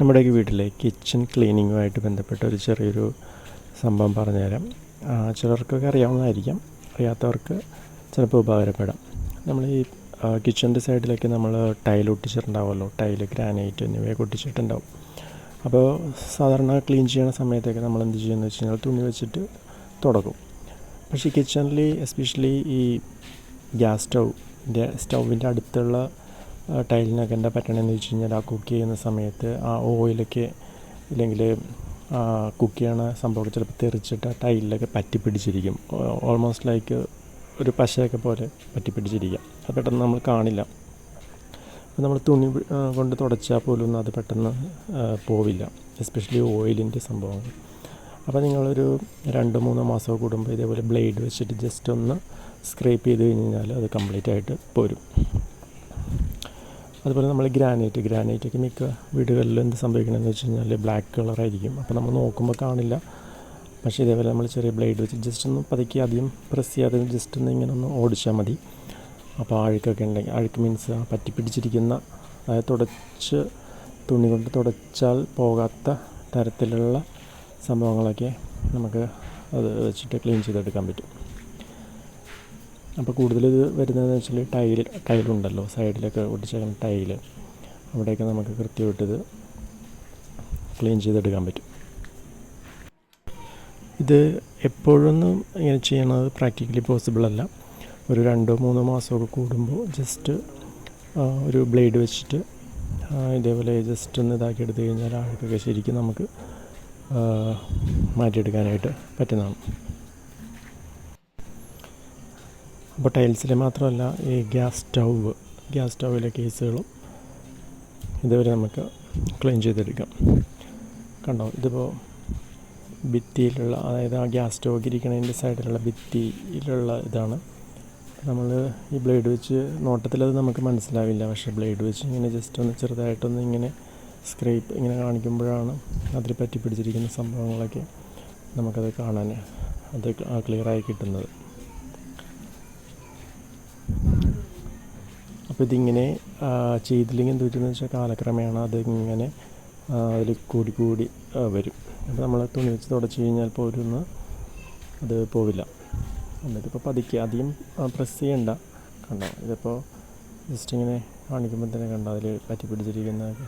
നമ്മുടെയൊക്കെ വീട്ടിലെ കിച്ചൺ ക്ലീനിങ്ങുമായിട്ട് ബന്ധപ്പെട്ട ഒരു ചെറിയൊരു സംഭവം പറഞ്ഞുതരാം. ചിലർക്കൊക്കെ അറിയാവുന്നതായിരിക്കാം. അറിയാത്തവർക്ക് ചിലപ്പോൾ ഉപകാരപ്പെടാം. നമ്മൾ ഈ കിച്ചന്റെ സൈഡിലൊക്കെ നമ്മൾ ടൈൽ ഒട്ടിച്ചിട്ടുണ്ടാവുമല്ലോ. ടൈൽ ഗ്രാനൈറ്റ് എന്നിവയൊക്കെ ഒട്ടിച്ചിട്ടുണ്ടാവും. അപ്പോൾ സാധാരണ ക്ലീൻ ചെയ്യുന്ന സമയത്തൊക്കെ നമ്മൾ എന്ത് ചെയ്യുമെന്ന് വെച്ച് കഴിഞ്ഞാൽ തുണി വെച്ചിട്ട് തുടക്കും. പക്ഷേ കിച്ചണിൽ എസ്പെഷ്യലി ഈ ഗ്യാസ് സ്റ്റൗവിന്റെ സ്റ്റൗവിന്റെ അടുത്തുള്ള ടൈലിനൊക്കെ എന്താ പറ്റണമെന്ന് വെച്ച് കഴിഞ്ഞാൽ ആ കുക്ക് ചെയ്യുന്ന സമയത്ത് ആ ഓയിലൊക്കെ ഇല്ലെങ്കിൽ കുക്ക് ചെയ്യണ സംഭവമൊക്കെ ചിലപ്പോൾ തെറിച്ചിട്ട് ആ ടൈലിലൊക്കെ പറ്റി പിടിച്ചിരിക്കും ഓൾമോസ്റ്റ് ലൈക്ക് ഒരു പശയൊക്കെ പോലെ പറ്റി പിടിച്ചിരിക്കുക അത് പെട്ടെന്ന് നമ്മൾ കാണില്ല. അപ്പോൾ നമ്മൾ തുണി കൊണ്ട് തുടച്ചാൽ പോലും അത് പെട്ടെന്ന് പോവില്ല. എസ്പെഷ്യലി ഓയിലിന്റെ സംഭവങ്ങൾ അപ്പോൾ നിങ്ങളൊരു രണ്ട് മൂന്ന് മാസം കൂടുമ്പോൾ ഇതേപോലെ ബ്ലേഡ് വെച്ചിട്ട് ജസ്റ്റ് ഒന്ന് സ്ക്രേപ്പ് ചെയ്ത് കഴിഞ്ഞാൽ അത് കംപ്ലീറ്റ് ആയിട്ട് പോരും. അതുപോലെ നമ്മൾ ഗ്രാനൈറ്റ് ഗ്രാനൈറ്റൊക്കെ മിക്ക വീടുകളിൽ എന്ത് സംഭവിക്കണമെന്ന് വെച്ച് കഴിഞ്ഞാൽ ബ്ലാക്ക് കളറായിരിക്കും അപ്പോൾ നമ്മൾ നോക്കുമ്പോൾ കാണില്ല. പക്ഷേ ഇതേപോലെ നമ്മൾ ചെറിയ ബ്ലേഡ് വെച്ച് ജസ്റ്റ് ഒന്ന് പതുക്കി അധികം പ്രസ് ചെയ്യാതെ ജസ്റ്റ് ഒന്ന് ഇങ്ങനെ ഒന്ന് ഓടിച്ചാൽ മതി. അപ്പോൾ അഴുക്കൊക്കെ ഉണ്ടെങ്കിൽ അഴുക്ക് മീൻസ് പറ്റി പിടിച്ചിരിക്കുന്ന അതായത് തുടച്ച് തുണി കൊണ്ട് തുടച്ചാൽ പോകാത്ത തരത്തിലുള്ള സംഭവങ്ങളൊക്കെ നമുക്ക് അത് വെച്ചിട്ട് ക്ലീൻ ചെയ്തെടുക്കാൻ പറ്റും. അപ്പോൾ കൂടുതൽ വരുന്നതെന്ന് വെച്ചാൽ ടൈൽ ടൈലുണ്ടല്ലോ സൈഡിലൊക്കെ ഒട്ടിച്ചേക്കുന്ന ടൈൽ അവിടെയൊക്കെ നമുക്ക് കൃത്യമായിട്ടിത് ക്ലീൻ ചെയ്തെടുക്കാൻ പറ്റും. ഇത് എപ്പോഴൊന്നും ഇങ്ങനെ ചെയ്യണത് പ്രാക്ടിക്കലി പോസിബിൾ അല്ല. ഒരു രണ്ടോ മൂന്നോ മാസമൊക്കെ കൂടുമ്പോൾ ജസ്റ്റ് ഒരു ബ്ലേഡ് വെച്ചിട്ട് ഇതേപോലെ ജസ്റ്റ് ഒന്ന് ഇതാക്കി എടുത്തു കഴിഞ്ഞാൽ ആൾക്കൊക്കെ ശരിക്കും നമുക്ക് മാറ്റിയെടുക്കാനായിട്ട് പറ്റുന്നതാണ്. അപ്പോൾ ടൈൽസിൽ മാത്രമല്ല ഈ ഗ്യാസ് സ്റ്റൗവ് ഗ്യാസ് സ്റ്റൗവിലെ കേസുകളും ഇതുവരെ നമുക്ക് ക്ലീൻ ചെയ്തെടുക്കാം. കണ്ടോ? ഇതിപ്പോൾ ഭിത്തിയിലുള്ള അതായത് ആ ഗ്യാസ് സ്റ്റൗവ് ഇരിക്കണതിന്റെ സൈഡിലുള്ള ഭിത്തിയിലുള്ള ഇതാണ്. നമ്മൾ ഈ ബ്ലേഡ് വെച്ച് നോട്ടത്തിലത് നമുക്ക് മനസ്സിലാവില്ല. പക്ഷേ ബ്ലേഡ് വെച്ച് ഇങ്ങനെ ജസ്റ്റ് ഒന്ന് ചെറുതായിട്ടൊന്ന് ഇങ്ങനെ സ്ക്രേപ്പ് ഇങ്ങനെ കാണിക്കുമ്പോഴാണ് അതിൽ പറ്റി പിടിച്ചിരിക്കുന്ന സംഭവങ്ങളൊക്കെ നമുക്കത് കാണാൻ അത് ക്ലിയറായി കിട്ടുന്നത്. അപ്പോൾ ഇതിങ്ങനെ ചെയ്തില്ലെങ്കിൽ എന്ത് പറ്റുമെന്ന് വെച്ചാൽ കാലക്രമേണ അതിങ്ങനെ അതിൽ കൂടി കൂടി വരും. അപ്പോൾ നമ്മൾ തുണി വെച്ച് തുടച്ച് കഴിഞ്ഞാൽ പോലും ഒന്ന് അത് പോവില്ല. എന്നിട്ടിപ്പോൾ പതുക്കെ അധികം പ്രസ് ചെയ്യണ്ട. കണ്ടോ? ഇതിപ്പോൾ ജസ്റ്റ് ഇങ്ങനെ കാണിക്കുമ്പോൾ തന്നെ കണ്ടോ? അതിൽ പറ്റി പിടിച്ചിരിക്കുന്നതൊക്കെ